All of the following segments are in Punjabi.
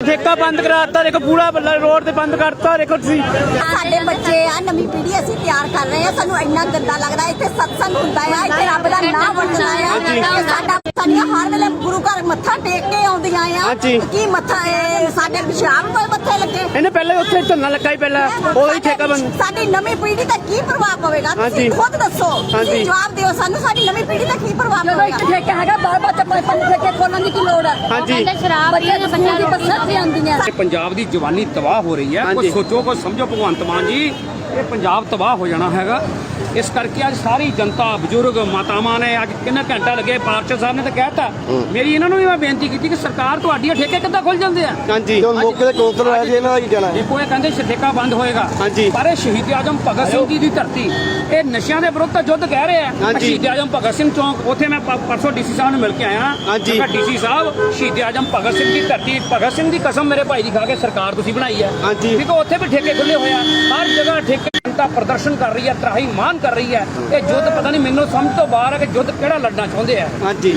ਠੇਕਾ ਬੰਦ ਕਰਾਤਾ ਦੇਖੋ ਪੂਰਾ ਬੱਲਾ ਰੋਡ ਤੇ ਬੰਦ ਕਰਤਾ ਦੇਖੋ ਤੁਸੀਂ। ਸਾਡੇ ਬੱਚੇ ਆ ਨਵੀਂ ਪੀੜ੍ਹੀ ਅਸੀਂ ਤਿਆਰ ਕਰ ਰਹੇ ਆ ਸਾਨੂੰ ਇੰਨਾ ਗੰਦਾ ਲੱਗਦਾ ਇੱਥੇ ਸਤਸੰਗ ਹੁੰਦਾ ਆ ਇੱਥੇ ਰੱਬ ਦਾ ਨਾਮ ਵਰਤਣਾ ਆ ਤੇ ਸਾਡਾ ਸਾਡੀਆਂ ਹਰ ਵੇਲੇ ਗੁਰੂ ਘਰ ਮੱਥਾ ਟੇਕ ਕੇ ਆਉਂਦੀਆਂ ਆ। ਹਾਂਜੀ। ਕੀ ਮੱਥਾ ਇਹ ਸਾਡੇ ਸ਼ਾਮ ਕੋਈ ਮੱਥੇ ਲੱਗੇ? ਇਹਨੇ ਪਹਿਲੇ ਉੱਥੇ ਝੰਨਾ ਲੱਗਾ ਹੀ ਪਹਿਲਾਂ ਉਹ ਹੀ ਠੇਕਾ ਬੰਦ। ਸਾਡੀ ਨਵੀਂ ਪੀੜ੍ਹੀ ਦਾ ਕੀ ਪ੍ਰਭਾਵ ਪਵੇਗਾ? ਹਾਂਜੀ। ਤੁਸੀਂ ਖੁਦ ਦੱਸੋ ਹਾਂਜੀ। ਤੁਸੀਂ ਜਵਾਬ ਦਿਓ ਸਾਨੂੰ? ਸਾਡੀ ਨਵੀਂ ਪੀੜ੍ਹੀ ਦਾ ਕੀ ਪ੍ਰਭਾਵ ਪਵੇਗਾ? ਠੇਕਾ ਹੈਗਾ ਬਾਰ ਬਾਰ ਪੰਜ ਪੰਜ ਠੇਕੇ ਖੋਲਣ ਦੀ ਕੀ ਲੋੜ ਹੈ? ਹਾਂਜੀ। ਬੱਚੇ ਨੂੰ ਸਕੂਲ ਦੀ ਬੱਸਾਂ ਆਉਂਦੀਆਂ। ਪੰਜਾਬ ਦੀ ਜਵਾਨੀ ਤਬਾਹ ਹੋ ਰਹੀ ਹੈ। ਕੋਈ ਸੋਚੋ ਕੋਈ ਸਮਝੋ ਭਗਵੰਤ ਮਾਨ ਜੀ। ਇਹ ਪੰਜਾਬ ਤਬਾਹ ਹੋ ਜਾਣਾ ਹੈਗਾ। ਇਸ ਕਰਕੇ ਅੱਜ ਸਾਰੀ ਜਨਤਾ ਬਜ਼ੁਰਗ ਮਾਤਾਵਾਂ ਨੇ ਅੱਜ ਕਿੰਨਾ ਘੰਟਾ ਲੱਗੇ ਪਾਰਸ਼ਦ ਸਾਹਿਬ ਨੇ ਤਾਂ ਕਹਿਤਾ। ਮੇਰੀ ਇਹਨਾਂ ਨੂੰ ਵੀ ਮੈਂ ਬੇਨਤੀ ਕੀਤੀ ਕਿ ਸਰਕਾਰ ਤੁਹਾਡੀ ਇਹ ਠੇਕੇ ਕਿੱਦਾਂ ਖੁੱਲ ਜਾਂਦੇ ਆ? ਹਾਂਜੀ। ਜੋ ਮੌਕੇ ਤੇ ਕੌਂਸਲਰ ਆਇਆ ਸੀ ਇਹਨਾਂ ਦਾ ਕੀ ਕਹਿਣਾ ਹੈ? ਦੇਖੋ ਇਹ ਕਹਿੰਦੇ ਠੇਕਾ ਬੰਦ ਹੋਏਗਾ। ਹਾਂਜੀ। ਪਰ ਇਹ ਸ਼ਹੀਦ ਆਜਮ ਭਗਤ ਸਿੰਘ ਜੀ ਦੀ ਧਰਤੀ ਇਹ ਨਸ਼ਿਆਂ ਦੇ ਵਿਰੁੱਧ ਤਾਂ ਯੁੱਧ ਕਹਿ ਰਹੇ ਆ। ਸ਼ਹੀਦ ਆਜਮ ਭਗਤ ਸਿੰਘ ਚੌਂਕ ਉੱਥੇ ਮੈਂ ਪਰਸੋਂ ਡੀਸੀ ਸਾਹਿਬ ਨੂੰ ਮਿਲ ਕੇ ਆਇਆ। ਹਾਂਜੀ। ਡੀਸੀ ਸਾਹਿਬ ਸ਼ਹੀਦ ਆਜਮ ਭਗਤ ਸਿੰਘ ਦੀ ਧਰਤੀ ਭਗਤ ਸਿੰਘ ਦੀ ਕਸਮ ਮੇਰੇ ਭਾਈ ਦੀ ਖਾ ਕੇ ਸਰਕਾਰ ਤੁਸੀਂ ਬਣਾਈ ਹੈ ਹਾਂਜੀ। ਠੀਕ ਹੈ ਉੱਥੇ ਵੀ ਠੇਕੇ ਖੁੱਲੇ ਹੋਇਆ ਹਰ ਜਗ੍ਹਾ ਠੇਕੇ ਜਨਤਾ ਪ੍ਰਦਰਸ਼ਨ ਕਰ ਰਹੀ ਹੈ ਤਰਾਹੀ ਮਾਨ ਕਰ ਰਹੀ ਹੈ। ਇਹ ਯੁੱਧ ਪਤਾ ਨਹੀਂ ਮੈਨੂੰ ਸਮਝ ਤੋਂ ਬਾਹਰ ਹੈ ਕਿ ਯੁੱਧ ਕਿਹੜਾ ਲੜਨਾ ਚਾਹੁੰਦੇ ਆ। ਹਾਂਜੀ।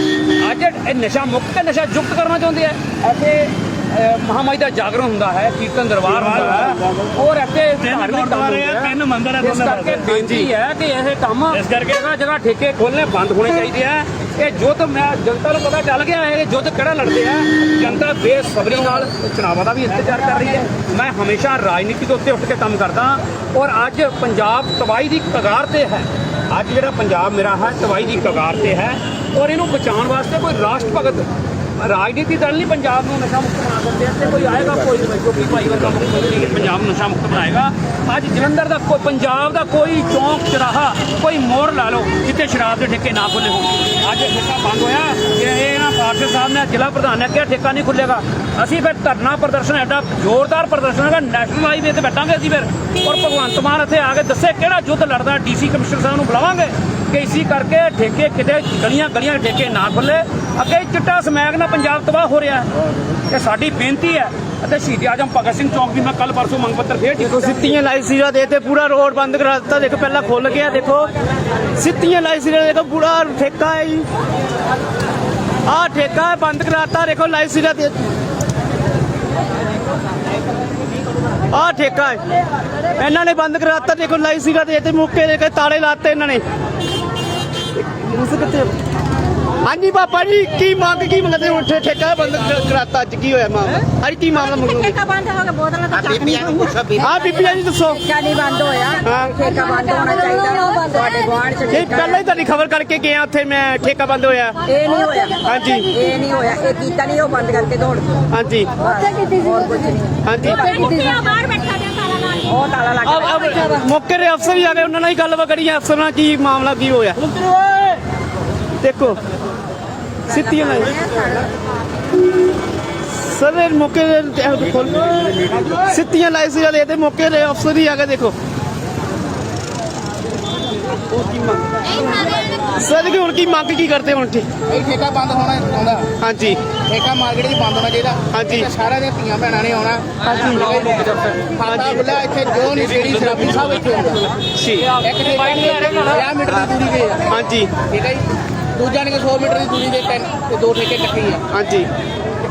ਅੱਜ ਇਹ ਨਸ਼ਾ ਮੁਕਤ ਤੇ ਨਸ਼ਾ ਯੁਕਤ ਕਰਨਾ ਚਾਹੁੰਦੇ ਆ। ਅਹ, ਮਹਾਮਾਈ ਦਾ ਜਾਗਰਣ ਹੁੰਦਾ ਹੈ ਕੀਰਤਨ ਦਰਬਾਰ ਹੁੰਦਾ ਹੈ। ਔਰ ਇੱਥੇ ਧਾਰਮਿਕ ਕੰਮ ਆ ਤਿੰਨ ਮੰਦਰ ਹੈ ਇਸ ਕਰਕੇ ਬੇਨਤੀ ਹੈ ਕਿ ਇਹ ਕੰਮ ਇਸ ਕਰਕੇ ਜਗ੍ਹਾ ਜਗ੍ਹਾ ਠੇਕੇ ਖੋਲਨੇ ਬੰਦ ਹੋਣੇ ਚਾਹੀਦੇ ਆ। ਇਹ ਯੁੱਧ ਮੈਂ ਜਨਤਾ ਨੂੰ ਪਤਾ ਚੱਲ ਗਿਆ ਹੈ ਕਿ ਯੁੱਧ ਕਿਹੜਾ ਲੜਦੇ ਆ। ਜਨਤਾ ਬੇਸਬਰੀ ਨਾਲ ਚੁਣਾਵਾਂ ਦਾ ਵੀ ਇੰਤਜ਼ਾਰ ਕਰ ਰਹੀ ਹੈ। ਮੈਂ ਹਮੇਸ਼ਾ ਰਾਜਨੀਤੀ ਦੇ ਉੱਤੇ ਉੱਠ ਕੇ ਕੰਮ ਕਰਦਾ ਔਰ ਅੱਜ ਪੰਜਾਬ ਤਬਾਹੀ ਦੀ ਕਗਾਰ ਤੇ ਹੈ। ਅੱਜ ਜਿਹੜਾ ਪੰਜਾਬ ਮੇਰਾ ਹੈ ਤਬਾਹੀ ਦੀ ਕਗਾਰ ਤੇ ਹੈ। ਔਰ ਇਹਨੂੰ ਬਚਾਉਣ ਵਾਸਤੇ ਕੋਈ ਰਾਸ਼ਟਰ ਭਗਤ ਰਾਜਨੀਤੀ ਦਲ ਨਹੀਂ ਪੰਜਾਬ ਨੂੰ ਨਸ਼ਾ ਮੁਕਤ ਬਣਾ ਸਕਦੇ ਤੇ ਕੋਈ ਆਏਗਾ, ਕੋਈ ਜੋ ਕਿ ਭਾਈ ਵਰਗਾ ਮੁਕਤ ਮੰਤਰੀ ਪੰਜਾਬ ਨੂੰ ਨਸ਼ਾ ਮੁਕਤ ਬਣਾਏਗਾ। ਅੱਜ ਜਲੰਧਰ ਦਾ ਕੋਈ, ਪੰਜਾਬ ਦਾ ਕੋਈ ਚੌਂਕ ਚਰਾਹਾ, ਕੋਈ ਮੋੜ ਲਾ ਲਓ, ਜਿੱਥੇ ਸ਼ਰਾਬ ਦੇ ਠੇਕੇ ਨਾ ਖੁੱਲੇ ਹੋਣ। ਅੱਜ ਠੇਕਾ ਬੰਦ ਹੋਇਆ ਕਿ ਇਹ ਨਾ ਪਾਰਸ਼ਦ ਸਾਹਿਬ ਨੇ, ਜ਼ਿਲ੍ਹਾ ਪ੍ਰਧਾਨ ਨੇ ਕਿਹਾ ਠੇਕਾ ਨਹੀਂ ਖੁੱਲੇਗਾ ਅਸੀਂ ਫਿਰ ਧਰਨਾ ਪ੍ਰਦਰਸ਼ਨ, ਐਡਾ ਜ਼ੋਰਦਾਰ ਪ੍ਰਦਰਸ਼ਨ ਹੈਗਾ ਨੈਸ਼ਨਲ ਹਾਈਵੇ ਤੇ ਬੈਠਾਂਗੇ ਅਸੀਂ ਫਿਰ। ਔਰ ਭਗਵੰਤ ਮਾਨ ਇੱਥੇ ਆ ਕੇ ਦੱਸੇ ਕਿਹੜਾ ਯੁੱਧ ਲੜਦਾ ਡੀਸੀ ਕਮਿਸ਼ਨਰ ਸਾਹਿਬ ਨੂੰ ਬੁਲਾਵਾਂਗੇ। ਕਿ ਇਸੀ ਕਰਕੇ ਠੇਕੇ ਕਿਤੇ ਗਲੀਆਂ ਗਲੀਆਂ ਠੇਕੇ ਨਾ ਖੁੱਲੇ। ਅੱਗੇ ਚਿੱਟਾ ਸਮੈਕ ਨਾਲ ਪੰਜਾਬ ਤਬਾਹ ਹੋ ਰਿਹਾ ਹੈ। ਇਹ ਸਾਡੀ ਬੇਨਤੀ ਹੈ ਅਤੇ ਸ਼ਹੀਦ ਆਜਮ ਭਗਤ ਸਿੰਘ ਚੌਂਕ ਦੀ ਮੈਂ ਕੱਲ ਪਰਸੋਂ ਮੰਗ ਪੱਤਰ ਫੇਰ ਦੇਖੋ ਸਿੱਤੀਆਂ ਲਾਈ ਸੀਰਾ ਦੇ ਤੇ ਪੂਰਾ ਰੋਡ ਬੰਦ ਕਰਾ ਦਿੱਤਾ। ਦੇਖੋ ਪਹਿਲਾਂ ਖੁੱਲ ਗਿਆ ਦੇਖੋ। ਸਿੱਤੀਆਂ ਲਾਈ ਸੀਰਾ ਦੇਖੋ ਪੂਰਾ ਠੇਕਾ ਹੈ ਜੀ। ਆਹ ਠੇਕਾ ਬੰਦ ਕਰਾਤਾ ਦੇਖੋ ਲਾਈ ਸੀਰਾ ਦੇ ਆਹ ਠੇਕਾ ਹੈ। ਇਹਨਾਂ ਨੇ ਬੰਦ ਕਰਾਤਾ ਦੇਖੋ ਲਾਈ ਸੀਰਾ ਦੇ ਤੇ ਮੁੱਕੇ ਦੇ ਕੇ ਤਾਲੇ ਲਾਤੇ ਇਹਨਾਂ ਨੇ। ਹਾਂਜੀ ਪਾਪਾ ਜੀ ਕੀ ਮੰਗ ਕੀ ਮੰਗਦੇ ਠੇ- ਠੇਕਾ ਬੰਦ ਕਰ- ਕਰਾਤਾ ਅੱਜ ਕੀ ਹੋਇਆ ਮਾਮਲਾ? ਅੱਜ ਕੀ ਮਾਮਲਾ ਮੰਗੋਗੇ ਠੇਕਾ ਬੰਦ ਹੋ ਗਿਆ ਬੋਤਲਾਂ ਤਾਂ ਚੱਕ ਨਹੀਂ ਹਾਂ ਬੀਬੀਆਂ ਜੀ ਦੱਸੋ। ਠੇਕਾ ਨਹੀਂ ਬੰਦ ਹੋਇਆ ਹਾਂ। ਠੇਕਾ ਬੰਦ ਹੋਣਾ ਚਾਹੀਦਾ। ਤੁਹਾਡੇ ਗੁਆਂਢ ਚ ਇਹ ਪਹਿਲਾਂ ਹੀ ਤੁਹਾਡੀ ਖਬਰ ਕਰਕੇ ਗਿਆ ਉੱਥੇ ਮੈਂ ਠੇਕਾ ਬੰਦ ਹੋਇਆ। ਇਹ ਨਹੀਂ ਹੋਇਆ। ਹਾਂਜੀ। ਇਹ ਨਹੀਂ ਹੋਇਆ। ਇਹ ਕੀਤਾ ਨਹੀਂ ਉਹ ਬੰਦ ਕਰਕੇ ਦੌੜ ਗਏ ਹਾਂਜੀ। ਉੱਥੇ ਕੀਤੀ ਸੀ ਹੋਰ ਕੁਝ ਨਹੀਂ। ਹਾਂਜੀ। ਬਾਹਰ ਬੈਠਾ ਲਾ ਉਹ ਤਾਲਾ ਲੱਗ ਅਬ ਅਬ ਮੌਕੇ ਦੇ ਅਫਸਰ ਵੀ ਆ ਗਏ ਉਹਨਾਂ ਨਾਲ ਹੀ ਗੱਲ ਕਰੀ ਅਫਸਰ ਨਾਲ ਕੀ ਮਾਮਲਾ ਕੀ ਹੋਇਆ? ਦੇਖੋ ਸਿੱਤੀਆਂ ਲਾਈ ਸਰ ਇਹ ਮੌਕੇ ਦੇ ਸਿੱਤੀਆਂ ਲਾਈ ਸੀ ਜਦ ਇਹਦੇ ਮੌਕੇ ਦੇ ਅਫਸਰ ਹੀ ਆ ਗਏ ਦੇਖੋ। ਉਹ ਕੀ ਮੰਗ ਸਰ ਕਿ ਹੁਣ ਕੀ ਮੰਗ ਕੀ ਕਰਦੇ ਹੁਣ ਠੀਕ? ਇਹ ਠੇਕਾ ਬੰਦ ਹੋਣਾ ਚਾਹੁੰਦਾ ਹਾਂਜੀ। ਠੇਕਾ ਮਾਰਕੀਟ 'ਚ ਬੰਦ ਹੋਣਾ ਚਾਹੀਦਾ। ਹਾਂਜੀ। ਇੱਥੇ ਸਾਰਿਆਂ ਦੀਆਂ ਧੀਆਂ ਭੈਣਾਂ ਨੇ ਆਉਣਾ। ਖਾਤਾ ਖੁੱਲਾ ਇੱਥੇ ਜੋ ਨਹੀਂ ਜਿਹੜੀ ਸ਼ਰਾਬੀ ਸਾਹਿਬ ਇੱਥੇ ਆਉਂਦਾ। ਜੀ। ਇੱਕ ਠੇਕਾ ਨਹੀਂ 50 ਮੀਟਰ ਦੀ ਦੂਰੀ ਤੇ ਆ। ਹਾਂਜੀ। ਠੀਕ ਹੈ ਜੀ? ਦੂਜਾ ਨਹੀਂ 100 ਮੀਟਰ ਦੀ ਦੂਰੀ ਤੇ ਤਿੰਨ ਤੇ ਦੋ ਠੇਕੇ ਇਕੱਠੇ ਹੀ ਆ। ਹਾਂਜੀ।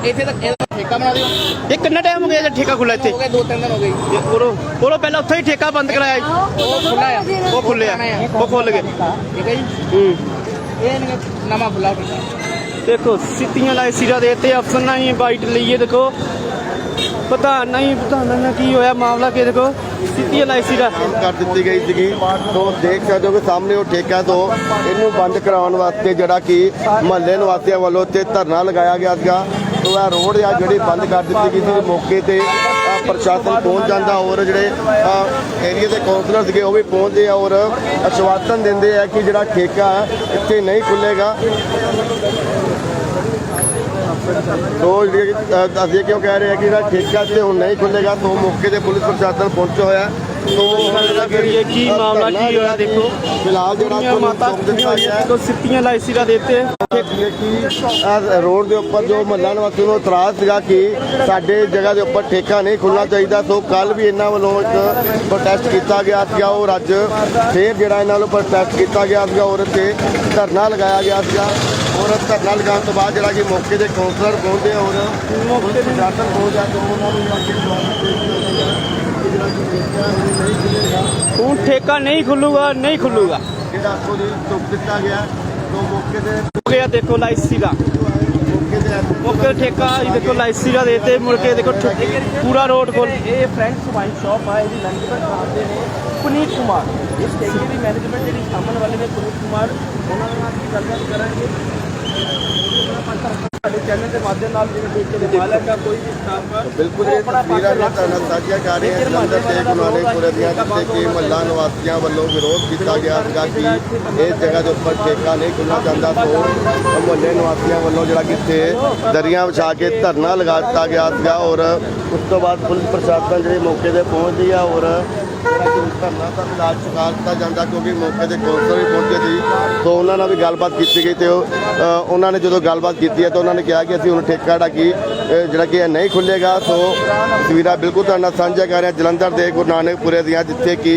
ਇੱਥੇ ਤੱਕ ਇਹਦਾ ਠੇਕਾ ਬਣਾ ਦਿਓ। ਇਹ ਕਿੰਨਾ ਟਾਈਮ ਹੋ ਗਿਆ ਜੇ ਠੇਕਾ ਖੁੱਲਾ ਇੱਥੇ? ਹੋ ਗਏ ਦੋ ਤਿੰਨ ਦਿਨ ਹੋ ਗਏ ਜੀ। ਬੋਲੋ ਬੋਲੋ ਪਹਿਲਾਂ ਉੱਥੇ ਹੀ ਠੇਕਾ ਬੰਦ ਕਰਾਇਆ ਜੀ। ਉਹ ਖੁੱਲਾ ਆ। ਉਹ ਖੁੱਲਿਆ ਉਹ ਖੁੱਲ ਗਏ। ਠੀਕ ਹੈ ਜੀ। ਹੂੰ। ਇਹ ਨਹੀਂ ਨਵਾਂ ਖੁੱਲਾ ਠੇਕਾ ਦੇਖੋ ਸਿੱਤੀਆਂ ਲਾਈ ਸਿਰਾ ਦੇ ਤੇ ਅਫਸਰ ਨਾਲ ਹੀ ਬਾਈਟ ਲਈਏ ਦੇਖੋ। ਪਤਾ ਨਹੀਂ ਪਤਾ ਨਾ ਕੀ ਹੋਇਆ ਮਾਮਲਾ ਕੀ ਦੇਖੋ। ਸਿੱਤੀਆਂ ਲਾਈ ਸਿਰਾ। ਕਰ ਦਿੱਤੀ ਗਈ ਸੀਗੀ। ਤੋਂ ਦੇਖ ਸਕਦੇ ਹੋ ਕਿ ਸਾਹਮਣੇ ਉਹ ਠੇਕਾ ਤੋਂ ਇਹਨੂੰ ਬੰਦ ਕਰਾਉਣ ਵਾਸਤੇ ਜਿਹੜਾ ਕਿ ਮਹੱਲੇ ਨਿਵਾਸੀਆਂ ਵੱਲੋਂ ਤੇ ਧਰਨਾ ਲਗਾਇਆ ਗਿਆ ਸੀਗਾ। ਤੋਂ ਇਹ ਰੋਡ ਆ ਜਿਹੜੀ ਬੰਦ ਕਰ ਦਿੱਤੀ ਗਈ ਸੀ। ਮੌਕੇ ਤੇ ਪ੍ਰਸ਼ਾਸਨ ਪਹੁੰਚ ਜਾਂਦਾ ਔਰ ਜਿਹੜੇ ਏਰੀਆ ਦੇ ਕਾਉਂਸਲਰ ਸੀਗੇ ਉਹ ਵੀ ਪਹੁੰਚਦੇ ਆ ਔਰ ਅਸ਼ਵਾਸਨ ਦਿੰਦੇ ਆ ਕਿ ਜਿਹੜਾ ਠੇਕਾ ਹੈ ਇੱਥੇ ਨਹੀਂ ਖੁੱਲੇਗਾ ਤੋ ਅਸੀਂ ਕਿਉਂ ਕਹਿ ਰਹੇ ਆ ਕਿ ਜਿਹੜਾ ਠੇਕਾ ਤੇ ਹੁਣ ਨਹੀਂ ਖੁੱਲੇਗਾ ਤੋਂ ਮੌਕੇ ਤੇ ਪੁਲਿਸ ਪ੍ਰਸ਼ਾਸਨ ਪਹੁੰਚਿਆ ਹੋਇਆ। ਕਰੀਏ ਕੀ ਮਾਮਲਾ ਕੀ ਹੋਇਆ? ਦੇਖੋ ਫਿਲਹਾਲ ਜਿਹੜਾ ਮਾਤਾ ਦਿੱਤਾ ਗਿਆ ਹੈ? ਦੇਖੋ ਸਿੱਪੀਆਂ ਲਾਈ ਸੀਗਾ ਦੇ ਉੱਤੇ। ਕਿ ਰੋਡ ਦੇ ਉੱਪਰ ਜੋ ਮਹੱਲਾ ਨਿਵਾਸੀ ਨੂੰ ਇਤਰਾਜ਼ ਸੀਗਾ ਕਿ ਸਾਡੇ ਜਗ੍ਹਾ ਦੇ ਉੱਪਰ ਠੇਕਾ ਨਹੀਂ ਖੁੱਲਣਾ ਚਾਹੀਦਾ ਸੋ ਕੱਲ ਵੀ ਇਹਨਾਂ ਵੱਲੋਂ ਇੱਕ ਪ੍ਰੋਟੈਸਟ ਕੀਤਾ ਗਿਆ ਸੀਗਾ। ਔਰ ਅੱਜ ਫੇਰ ਜਿਹੜਾ ਇਹਨਾਂ ਵੱਲੋਂ ਪ੍ਰੋਟੈਸਟ ਕੀਤਾ ਗਿਆ ਸੀਗਾ ਔਰ ਤੇ ਧਰਨਾ ਲਗਾਇਆ ਗਿਆ ਸੀਗਾ। ਔਰ ਧਰਨਾ ਲਗਾਉਣ ਤੋਂ ਬਾਅਦ ਜਿਹੜਾ ਕਿ ਮੌਕੇ ਦੇ ਕਾਉਂਸਲਰ ਪਹੁੰਚੇ ਔਰ ਮੌਕੇ ਦੇ ਪ੍ਰਸ਼ਾਸਨ ਪਹੁੰਚ ਜਾ ਕੇ ਉਹਨਾਂ ਨੂੰ ਅੱਗੇ ਜਵਾਬ ਦੇ ਜਿਹੜਾ ਕਿ ਠੇਕਾ ਨਹੀਂ ਖੁੱਲੇਗਾ ਹੁਣ ਠੇਕਾ ਨਹੀਂ ਖੁੱਲੂਗਾ ਨਹੀਂ ਖੁੱਲੂਗਾ। ਜਿਹੜਾ ਅੱਗੋਂ ਦੀ ਚੁੱਕ ਦਿੱਤਾ ਗਿਆ ਤੋਂ ਮੌਕੇ ਦੇ ਹੋ ਗਿਆ ਦੇਖੋ ਮੌਕੇ ਦੇ। ਮੌਕੇ ਤੇ ਠੇਕਾ ਇਹ ਦੇਖੋ ਲਾਈ ਸੀਗਾ ਦੇ ਉੱਤੇ ਮੁੜ ਕੇ ਦੇਖੋ ਪੂਰਾ ਰੋਡ ਖੋਲ ਇਹ ਫਰੈਂਡਸ ਵਾਈਨ ਸ਼ਾਪ ਆ ਇਹਦੀ ਮੈਨੇਜਮੈਂਟ ਕਰਦੇ ਨੇ ਪੁਨੀਤ ਕੁਮਾਰ। ਇਸ ਠੇਕੇ ਦੀ ਮੈਨੇਜਮੈਂਟ ਜਿਹੜੀ ਸਾਹਮਣ ਵਾਲੇ ਨੇ ਪੁਨੀਤ ਕੁਮਾਰ ਉਹਨਾਂ ਨਾਲ ਗੱਲਬਾਤ ਕਰਾਂਗੇ? ਸਾਡੇ ਚੈਨਲ ਦੇ ਮਾਧਿਅਮ ਨਾਲ ਜਿਹੜੇ ਠੇਕੇ ਦੇ ਮਾਲਕ ਆ ਕੋਈ ਵੀ ਸਟਾਫ ਆ ਬਿਲਕੁਲ ਇਹ ਤਸਵੀਰਾਂ ਨੇ ਤੁਹਾਨੂੰ ਸਾਂਝੀਆਂ ਕਰ ਰਹੇ ਹਾਂ ਜਲੰਧਰ ਤੇ ਗੁਨਾਨੇਪੁਰ ਦੀਆਂ ਜਿੱਥੇ ਕਿ ਮਹੱਲਾ ਨਿਵਾਸੀਆਂ ਵੱਲੋਂ ਵਿਰੋਧ ਕੀਤਾ ਗਿਆ ਸੀਗਾ ਕਿ ਇਸ ਜਗ੍ਹਾ ਦੇ ਉੱਪਰ ਠੇਕਾ ਨਹੀਂ ਖੁੱਲਣਾ ਚਾਹੁੰਦਾ ਮੁਹੱਲੇ ਨਿਵਾਸੀਆਂ ਵੱਲੋਂ ਜਿਹੜਾ ਕਿ ਇੱਥੇ ਦਰੀਆਂ ਵਿਛਾ ਕੇ ਧਰਨਾ ਲਗਾ ਦਿੱਤਾ ਗਿਆ ਸੀਗਾ ਔਰ ਉਸ ਤੋਂ ਬਾਅਦ ਪੁਲਿਸ ਪ੍ਰਸ਼ਾਸਨ ਜਿਹੜੇ ਮੌਕੇ ਤੇ ਪਹੁੰਚਦੀ ਆ ਔਰ ਜਿਹੜਾ ਕਿ ਧਰਨਾ ਦਾ ਇਲਾਜ ਚੁਕਾ ਦਿੱਤਾ ਜਾਂਦਾ ਕਿਉਂਕਿ ਮੌਕੇ ਤੇ ਕੌਂਸਲਰ ਵੀ ਪਹੁੰਚੇ ਸੀ ਸੋ ਉਹਨਾਂ ਨਾਲ ਵੀ ਗੱਲਬਾਤ ਕੀਤੀ ਗਈ ਤੇ ਉਹ, ਅ, ਉਹਨਾਂ ਨੇ ਜਦੋਂ ਗੱਲਬਾਤ ਕੀਤੀ ਹੈ ਤਾਂ ਉਹਨਾਂ ਨੇ ਕਿਹਾ ਕਿ ਅਸੀਂ ਹੁਣ ਠੇਕਾ ਜਿਹੜਾ ਕਿ ਅ, ਜਿਹੜਾ ਕਿ ਇਹ ਨਹੀਂ ਖੁੱਲੇਗਾ ਸੋ ਤਸਵੀਰਾਂ ਬਿਲਕੁਲ ਤੁਹਾਡੇ ਨਾਲ ਸਾਂਝਾ ਕਰ ਰਿਹਾ ਜਲੰਧਰ ਦੇ ਗੁਰੂ ਨਾਨਕਪੁਰੇ ਦੀਆਂ ਜਿੱਥੇ ਕਿ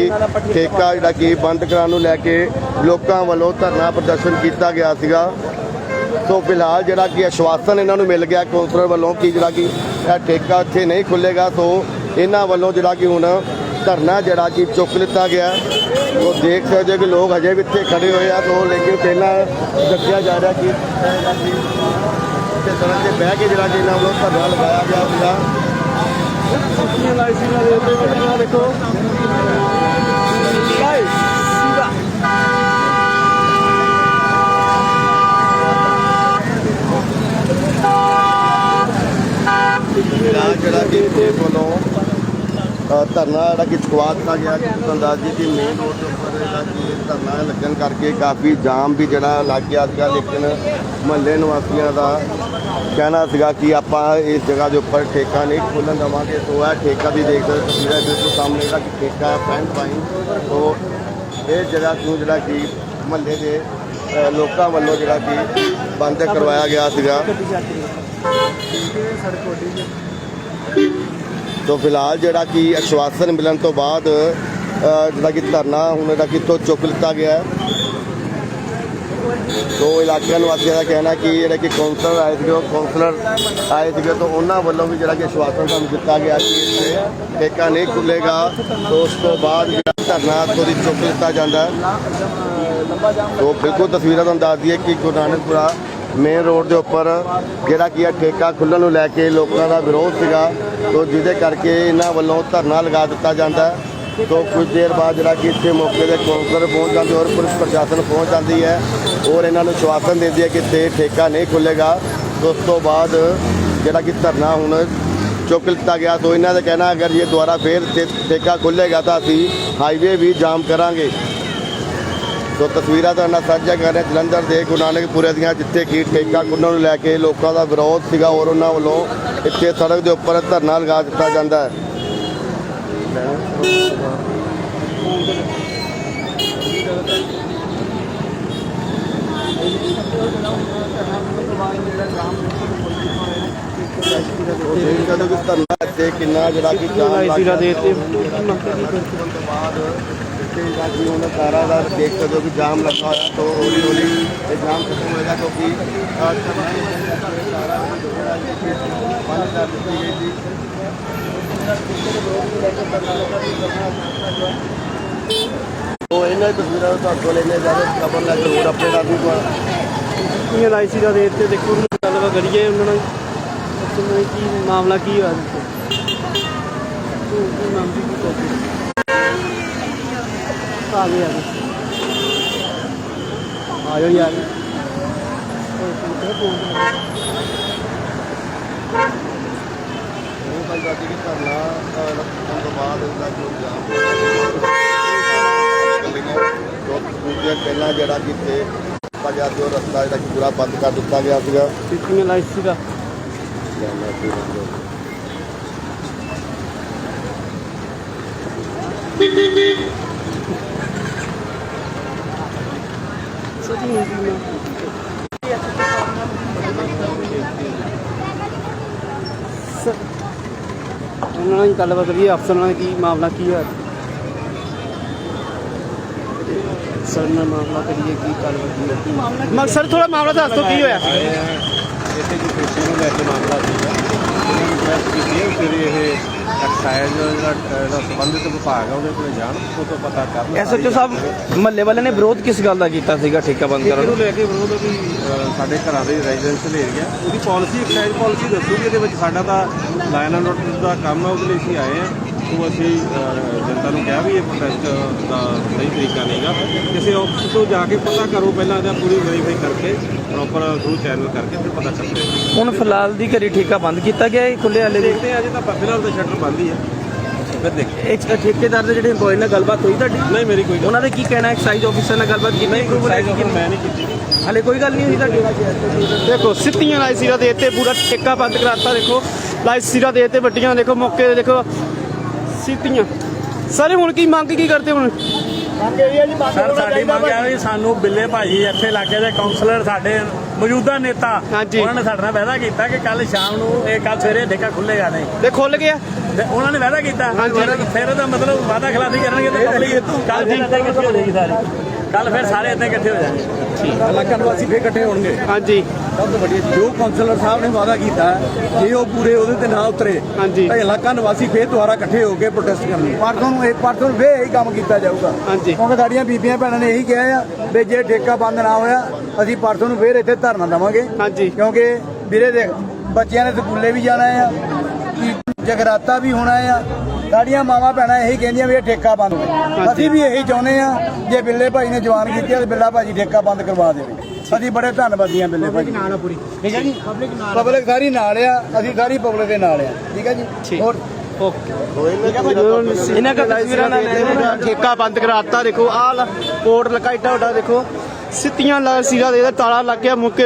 ਠੇਕਾ ਜਿਹੜਾ ਕਿ ਬੰਦ ਕਰਾਉਣ ਨੂੰ ਲੈ ਕੇ ਲੋਕਾਂ ਵੱਲੋਂ ਧਰਨਾ ਪ੍ਰਦਰਸ਼ਨ ਕੀਤਾ ਗਿਆ ਸੀਗਾ ਸੋ ਫਿਲਹਾਲ ਜਿਹੜਾ ਕਿ ਆਸ਼ਵਾਸਨ ਇਹਨਾਂ ਨੂੰ ਮਿਲ ਗਿਆ ਕੌਂਸਲਰ ਵੱਲੋਂ ਕਿ ਜਿਹੜਾ ਕਿ ਇਹ ਠੇਕਾ ਇੱਥੇ ਨਹੀਂ ਖੁੱਲੇਗਾ ਸੋ ਇਹਨਾਂ ਵੱਲੋਂ ਜਿਹੜਾ ਕਿ ਹੁਣ ਧਰਨਾ ਜਿਹੜਾ ਕਿ ਚੁੱਕ ਲਿੱਤਾ ਗਿਆ ਉਹ ਦੇਖ ਸਕਦੇ ਹੋ ਕਿ ਲੋਕ ਹਜੇ ਵੀ ਇੱਥੇ ਖੜੇ ਹੋਏ ਆ ਸੋ ਲੇਕਿਨ ਪਹਿਲਾਂ ਦੱਸਿਆ ਜਾ ਰਿਹਾ ਕਿ ਤੇ ਸੜਕ ਤੇ ਬਹਿ ਕੇ ਜਿਹੜਾ ਕਿ ਇਹਨਾਂ ਵੱਲੋਂ ਧਰਨਾ ਲਗਾਇਆ ਗਿਆ ਸੀਗਾ ਸਿੱਪੀਆਂ ਲਾਈ ਸੀਗਾ ਦੇ ਉੱਤੇ ਦੇਖੋ ਦੇਖੋ ਲਾਈ ਸੀਗਾ ਫਿਲਹਾਲ ਜਿਹੜਾ ਕਿ ਤੇ ਵੱਲੋਂ ਅ, ਧਰਨਾ ਜਿਹੜਾ ਕਿ ਚੁਕਵਾ ਦਿੱਤਾ ਗਿਆ ਕਿ ਤੁਹਾਨੂੰ ਦੱਸ ਕਿ ਮੇਨ ਰੋਡ ਦੇ ਉੱਪਰ ਜਿਹੜਾ ਕਿ ਧਰਨਾ ਲੱਗਣ ਕਰਕੇ ਕਾਫੀ ਜਾਮ ਵੀ ਜਿਹੜਾ ਲੱਗ ਗਿਆ ਸੀਗਾ, ਲੇਕਿਨ ਮਹੱਲੇ ਨਿਵਾਸੀਆਂ ਦਾ ਕਹਿਣਾ ਸੀਗਾ ਕਿ ਆਪਾਂ ਇਸ ਜਗ੍ਹਾ ਦੇ ਉੱਪਰ ਠੇਕਾ ਨਹੀਂ ਖੋਲ੍ਹਣ ਦੇਵਾਂਗੇ। ਸੋ ਇਹ ਠੇਕਾ ਵੀ ਦੇਖ ਸਕਦੇ ਹੋ ਬਿਲਕੁਲ ਸਾਹਮਣੇ ਜਿਹੜਾ ਕਿ ਠੇਕਾ ਹੈ ਫਰੈਂਡ ਪਾਈਨ ਸੋ ਇਹ ਜਗ੍ਹਾ ਨੂੰ ਜਿਹੜਾ ਕਿ ਮਹੱਲੇ ਦੇ ਲੋਕਾਂ ਵੱਲੋਂ ਜਿਹੜਾ ਕਿ ਬੰਦ ਕਰਵਾਇਆ ਗਿਆ ਸੀਗਾ। ਤੋਂ ਫਿਲਹਾਲ ਜਿਹੜਾ ਕਿ ਆਸ਼ਵਾਸਨ ਮਿਲਣ ਤੋਂ ਬਾਅਦ ਜਿਹੜਾ ਕਿ ਧਰਨਾ ਹੁਣ ਜਿਹੜਾ ਕਿ ਤੋਂ ਚੁੱਕ ਲਿੱਤਾ ਗਿਆ ਹੈ। ਤੋਂ ਇਲਾਕਿਆਂ ਨਿਵਾਸੀਆਂ ਦਾ ਕਹਿਣਾ ਕਿ ਜਿਹੜਾ ਕਿ ਕਾਉਂਸਲਰ ਆਏ ਸੀਗੇ, ਉਹ ਕਾਉਂਸਲਰ ਆਏ ਸੀਗੇ, ਤਾਂ ਉਹਨਾਂ ਵੱਲੋਂ ਵੀ ਜਿਹੜਾ ਕਿ ਆਸ਼ਵਾਸਨ ਸਾਨੂੰ ਦਿੱਤਾ ਗਿਆ ਕਿ ਇੱਥੇ ਠੇਕਾ ਨਹੀਂ ਖੁੱਲੇਗਾ ਤੋਂ ਉਸ ਤੋਂ ਬਾਅਦ ਜਿਹੜਾ ਧਰਨਾ ਤੋਂ ਦੀ ਚੁੱਕ ਲਿੱਤਾ ਜਾਂਦਾ ਹੈ। ਤੋਂ ਬਿਲਕੁਲ ਤਸਵੀਰਾਂ ਤੁਹਾਨੂੰ ਦੱਸ ਦਈਏ ਕਿ ਗੁਰੂ ਨਾਨਕਪੁਰਾ ਮੇਨ ਰੋਡ ਦੇ ਉੱਪਰ ਜਿਹੜਾ ਕੀ ਆ, ਠੇਕਾ ਖੁੱਲ੍ਹਣ ਨੂੰ ਲੈ ਕੇ ਲੋਕਾਂ ਦਾ ਵਿਰੋਧ ਸੀਗਾ। ਤੋਂ ਜਿਹਦੇ ਕਰਕੇ ਇਹਨਾਂ ਵੱਲੋਂ ਧਰਨਾ ਲਗਾ ਦਿੱਤਾ ਜਾਂਦਾ ਹੈ। ਤੋਂ ਕੁਝ ਦੇਰ ਬਾਅਦ ਜਿਹੜਾ ਕਿ ਇੱਥੇ ਮੌਕੇ ਦੇ ਕੌਂਸਲਰ ਪਹੁੰਚ ਜਾਂਦੇ ਔਰ ਪੁਲਿਸ ਪ੍ਰਸ਼ਾਸਨ ਪਹੁੰਚ ਜਾਂਦੀ ਹੈ ਔਰ ਇਹਨਾਂ ਨੂੰ ਸ਼ਵਾਸਨ ਦਿੰਦੀ ਹੈ ਕਿ ਇੱਥੇ ਠੇਕਾ ਨਹੀਂ ਖੁੱਲੇਗਾ। ਤੋਂ ਉਸ ਤੋਂ ਬਾਅਦ ਜਿਹੜਾ ਕਿ ਧਰਨਾ ਹੁਣ ਚੁੱਕ ਲਿੱਤਾ ਗਿਆ। ਤੋਂ ਇਹਨਾਂ ਦਾ ਕਹਿਣਾ ਅਗਰ ਇਹ ਦੁਬਾਰਾ ਫੇਰ ਠੇ- ਠੇਕਾ ਖੁੱਲੇਗਾ ਤਾਂ ਅਸੀਂ ਹਾਈਵੇ ਵੀ ਜਾਮ ਕਰਾਂਗੇ। ਸੋ ਤਸਵੀਰਾਂ ਤੁਹਾਡੇ ਨਾਲ ਸਾਂਝਾ ਕਰ ਰਹੇ ਜਲੰਧਰ ਦੇ ਗੁਰੂ ਨਾਨਕਪੁਰੇ ਦੀਆਂ ਜਿੱਥੇ ਕਿ ਠੇਕਾ ਖੁੱਲ੍ਹਣ ਨੂੰ ਲੈ ਕੇ ਲੋਕਾਂ ਦਾ ਵਿਰੋਧ ਸੀਗਾ ਔਰ ਉਹਨਾਂ ਵੱਲੋਂ ਇੱਥੇ ਸੜਕ ਦੇ ਉੱਪਰ ਧਰਨਾ ਲਗਾ ਦਿੱਤਾ ਜਾਂਦਾ ਹੈ ਹੋ ਕਿ ਧਰਨਾ ਇੱਥੇ ਕਿੰਨਾ ਜਿਹੜਾ ਕਿ ਲਾਈ ਲੱਗ। ਉੱਤੇ ਤੋਂ ਬਾਅਦ ਇੱਥੇ ਸਾਰਾ ਦਾ ਦੇਖ ਸਕਦੇ ਹੋ ਕਿ ਜਾਮ ਲੱਗਾ ਹੋਇਆ ਤੋਂ ਹੌਲੀ ਹੌਲੀ ਇਹ ਜਾਮ ਖਤਮ ਹੋਏਗਾ ਕਿਉਂਕਿ ਸਾਰਾ ਜਿਹੜਾ ਕਿ ਬੰਦ ਦਿੱਤੀ ਗਈ ਸੀ। ਉਹ ਇਹਨਾਂ ਦੀ ਤਸਵੀਰਾਂ ਤੁਹਾਡੇ ਕੋਲ ਇਹਨੇ ਜ਼ਿਆਦਾ ਖਬਰ ਲੈ ਜ਼ਰੂਰ ਆਪਣੇ ਨਾਲ ਵੀ ਪਾ- ਸਿੱਪੀਆਂ ਲਾਈ ਸੀਗਾ ਦੇ ਉੱਤੇ ਦੇਖੋ ਉਹਨਾਂ ਗੱਲਬਾਤ ਕਰੀਏ ਉਹਨਾਂ ਨਾਲ। ਕੀ ਮਾਮਲਾ ਕੀ ਹੋਇਆ ਦੇਖੋ ਤੂੰ ਨਾਮ ਦੀ ਕੀ ਕੋਸ਼ਿਸ਼ ਆ ਗਏ ਆ ਗਏ ਆ ਜਾਓ ਯਾਰ ਓਏ ਤੂੰ ਕਿਹੜਾ ਫੋਨ ਉਹ ਗੱਲ ਕਰਦੀ ਕਿ ਧਰਨਾ ਅਹ, ਰੱਖਣ ਤੋਂ ਬਾਅਦ ਇਹਦਾ ਜੋ ਜਾਮ ਦੋ ਦੂਜੇ ਪਹਿਲਾਂ ਜਿਹੜਾ ਕਿ ਇੱਥੇ ਪਜਾ ਜੋ ਰਸਤਾ ਜਿਹੜਾ ਕਿ ਪੂਰਾ ਬੰਦ ਕਰ ਦਿੱਤਾ ਗਿਆ ਸੀਗਾ ਸਿੱਪੀਆਂ ਲਾਈ ਸੀਗਾ ਉਹਨਾਂ ਨਾਲ ਗੱਲਬਾਤ ਕਰੀਏ ਅਫਸਰ ਨਾਲ ਕੀ ਮਾਮਲਾ ਕੀ ਹੋਇਆ ਸਰ ਨਾਲ ਮਾਮਲਾ ਕਰੀਏ ਕੀ ਗੱਲਬਾਤ ਕੀ ਹੋਇਆ ਮੈਂ ਥੋੜਾ ਮਾਮਲਾ ਦੱਸ ਦਿਓ, ਕੀ ਹੋਇਆ? ਇੱਥੇ ਜੋ ਪੇਸ਼ੀ ਨੂੰ ਲੈ ਕੇ ਮਾਮਲਾ ਸੀਗਾ। ਉਹਨਾਂ ਨੂੰ ਪ੍ਰੈਸ ਕੀਤੀ ਫਿਰ ਇਹ ਐਕਸਾਈਜ਼ ਦਾ ਜਿਹੜਾ ਸੰਬੰਧਿਤ ਵਿਭਾਗ ਹੈ ਉਹਦੇ ਕੋਲ ਜਾਣ ਉਹ ਤੋਂ ਪਤਾ ਕਰਨ ਐਸਐਚਓ ਸਾਹਿਬ ਮਹੱਲੇ ਵਾਲੇ ਨੇ ਵਿਰੋਧ ਕਿਸ ਗੱਲ ਦਾ ਕੀਤਾ ਸੀਗਾ ਠੇਕਾ ਬੰਦ ਕਰਨ ਇਹਨੂੰ ਲੈ ਕੇ ਵਿਰੋਧ ਵੀ ਸਾਡੇ ਘਰਾਂ ਦੇ ਰੈਜ਼ੀਡੈਂਸ਼ੀਅਲ ਏਰੀਆ ਉਹਦੀ ਪਾਲਿਸੀ ਐਕਸਾਈਜ਼ ਪਾਲਿਸੀ ਦੱਸੂਗੀ ਇਹਦੇ ਵਿੱਚ ਸਾਡਾ ਤਾਂ ਲਾਈਨ ਐਂਡ ਦਾ ਕੰਮ ਹੈ ਉਹਦੇ ਲਈ ਅਸੀਂ ਆਏ ਹਾਂ ਉਹ ਅਸੀਂ ਜਨਤਾ ਨੂੰ ਕਿਹਾ ਵੀ ਇਹ ਪ੍ਰੋਟੈਸਟ ਦਾ ਸਹੀ ਤਰੀਕਾ ਨਹੀਂਗਾ। ਕਿਸੇ ਆਫਿਸ ਤੋਂ ਜਾ ਕੇ ਪਤਾ ਕਰੋ ਪਹਿਲਾਂ ਇਹਦਾ ਪੂਰੀ ਵੈਰੀਫਾਈ ਕਰਕੇ ਪ੍ਰੋਪਰ ਥਰੂ ਚੈਨਲ ਕਰਕੇ ਫਿਰ ਪਤਾ ਕਰਦੇ ਹਾਂ ਹੁਣ ਫਿਲਹਾਲ ਦੀ ਘੜੀ ਠੇਕਾ ਬੰਦ ਕੀਤਾ ਗਿਆ ਹੈ ਖੁੱਲੇ ਵਾਲੇ ਦੀ ਦੇਖਦੇ ਹਾਂ ਅਜੇ ਤਾਂ ਫਿਲਹਾਲ ਤਾਂ ਸ਼ਟਰ ਬੰਦ ਹੀ ਹੈ। ਫਿਰ ਦੇਖਦੇ ਇੱਕ ਠੇਕੇਦਾਰ ਦੇ ਜਿਹੜੇ EMPLOYE ਨਾਲ ਗੱਲਬਾਤ ਹੋਈ ਤੁਹਾਡੀ? ਨਹੀਂ ਮੇਰੀ ਕੋਈ ਉਹਨਾਂ ਦੇ ਕੀ ਕਹਿਣਾ ਐਕਸਾਈਜ਼ ਆਫੀਸਰ ਨਾਲ ਗੱਲਬਾਤ ਕੀਤੀ approval ਹੈ ਕਿ ਮੈਂ ਨਹੀਂ? ਕੀਤੀ। ਹਲੇ ਕੋਈ ਗੱਲ ਨਹੀਂ ਹੋਈ ਤੁਹਾਡੀ? ਦੇਖੋ ਸਿੱਧੀਆਂ ਲਾਈ ਸਿਰਾ ਦੇ ਤੇ ਪੂਰਾ ਠੇਕਾ ਬੰਦ ਕਰਾਤਾ ਦੇਖੋ। ਲਾਈ ਸਿਰਾ ਦੇ ਤੇ ਵੱਡੀਆਂ ਦੇਖੋ ਮੌਕੇ ਤੇ ਦੇਖੋ ਸਿੱਧੀਆਂ ਸਰ ਹੁਣ ਕੀ ਮੰਗ ਕੀ ਕਰਦੇ ਹੁਣ? ਸਰ ਸਾਡੀ ਮੰਗ ਹੈ ਵੀ ਸਾਨੂੰ ਬਿੱਲੇ ਭਾਜੀ ਇੱਥੇ ਇਲਾਕੇ ਦੇ ਕਾਉਂਸਲਰ ਸਾਡੇ ਮੌਜੂਦਾ ਨੇਤਾ ਹਾਂਜੀ। ਉਹਨਾਂ ਨੇ ਸਾਡੇ ਨਾਲ ਵਾਅਦਾ ਕੀਤਾ ਕਿ ਕੱਲ ਸ਼ਾਮ ਨੂੰ ਇਹ ਕੱਲ ਸਵੇਰੇ ਠੇਕਾ ਖੁੱਲੇਗਾ ਨਹੀਂ। ਤੇ ਖੁੱਲ ਗਿਆ। ਤੇ ਉਹਨਾਂ ਨੇ ਵਾਅਦਾ ਕੀਤਾ। ਹਾਂਜੀ। ਫਿਰ- ਫਿਰ ਇਹਦਾ ਮਤਲਬ ਵਾਅਦਾ ਖਿਲਾਫੀ ਕਰਨਗੇ ਤੇ ਪਬਲਿਕ ਕੱਲ ਫਿਰ ਇੱਥੇ ਇਕੱਠੀ ਹੋ ਜਾਏਗੀ ਸਾਰੀ। ਕੱਲ ਫਿਰ ਸਾਰੇ ਇੱਥੇ ਇਕੱਠੇ ਹੋ ਜਾਣਗੇ। ਇਲਾਕਾ ਨਿਵਾਸੀ ਫੇਰ ਇਕੱਠੇ ਹੋਣਗੇ। ਹਾਂਜੀ। ਸਭ ਤੋਂ ਵੱਡੀ ਜੋ ਕਾਉਂਸਲਰ ਸਾਹਿਬ ਨੇ ਵਾਅਦਾ ਕੀਤਾ ਹੈ, ਜੇ ਉਹ ਪੂਰੇ ਉਹਦੇ ਤੇ ਨਾ ਉਤਰੇ ਹਾਂਜੀ। ਤਾਂ ਇਲਾਕਾ ਨਿਵਾਸੀ ਫੇਰ ਦੁਬਾਰਾ ਇਕੱਠੇ ਹੋ ਕੇ ਪ੍ਰੋਟੈਸਟ ਕਰਨਗੇ। ਪਰਸੋਂ ਨੂੰ ਇਹ ਪਰਸੋਂ ਫੇਰ ਇਹੀ ਕੰਮ ਕੀਤਾ ਜਾਊਗਾ। ਹਾਂਜੀ। ਕਿਉਂਕਿ ਸਾਡੀਆਂ ਬੀਬੀਆਂ ਭੈਣਾਂ ਨੇ ਇਹੀ ਕਿਹਾ ਆ ਵੀ ਜੇ ਠੇਕਾ ਬੰਦ ਨਾ ਹੋਇਆ ਅਸੀਂ ਪਰਸੋਂ ਨੂੰ ਫੇਰ ਇੱਥੇ ਧਰਨਾ ਦੇਵਾਂਗੇ। ਹਾਂਜੀ। ਕਿਉਂਕਿ ਵੀਰੇ ਦੇਖ ਬੱਚਿਆਂ ਨੇ ਸਕੂਲੇ ਵੀ ਜਾਣਾ ਆ ਕੀ ਜਗਰਾਤਾ ਵੀ ਹੋਣਾ ਆ। ਸਾਡੀਆਂ ਮਾਵਾਂ ਭੈਣਾਂ ਇਹੀ ਕਹਿੰਦੀਆਂ ਵੀ ਇਹ ਠੇਕਾ ਬੰਦ ਹੋਵੇ। ਅਸੀਂ ਵੀ ਇਹੀ ਚਾਹੁੰਦੇ ਆ ਜੇ ਬਿੱਲੇ ਭਾਈ ਨੇ ਜਵਾਨ ਕੀਤੀ ਤੇ ਬਿੱਲਾ ਭਾਜੀ ਠੇਕਾ ਬੰਦ ਕਰਵਾ ਦੇਵੇ। ਅਸੀਂ ਬੜੇ ਧੰਨਵਾਦੀ ਆ ਬਿੱਲੇ ਭਾਜੀ। ਨਾਲ ਪੂਰੀ। ਠੀਕ ਹੈ ਜੀ? ਪਬਲਿਕ ਸਾਰੀ ਨਾਲ ਆ ਅਸੀਂ ਸਾਰੀ ਪਬਲਿਕ ਦੇ ਨਾਲ ਆ। ਠੀਕ ਹੈ ਜੀ? ਹੋਰ? ਇਹਨਾਂ ਦਾ ਤਸਵੀਰਾਂ ਨਾਲ ਠੇਕਾ ਬੰਦ ਕਰਾਤਾ ਦੇਖੋ ਆਹ ਕੋਟ ਲਕਾਈਟਾ ਵੱਡਾ ਦੇਖੋ। ਸਿੱਧੀਆਂ ਲਾ ਸਿਰਾ ਦੇ ਤਾਲਾ ਲੱਗ ਗਿਆ ਮੁੱਕੇ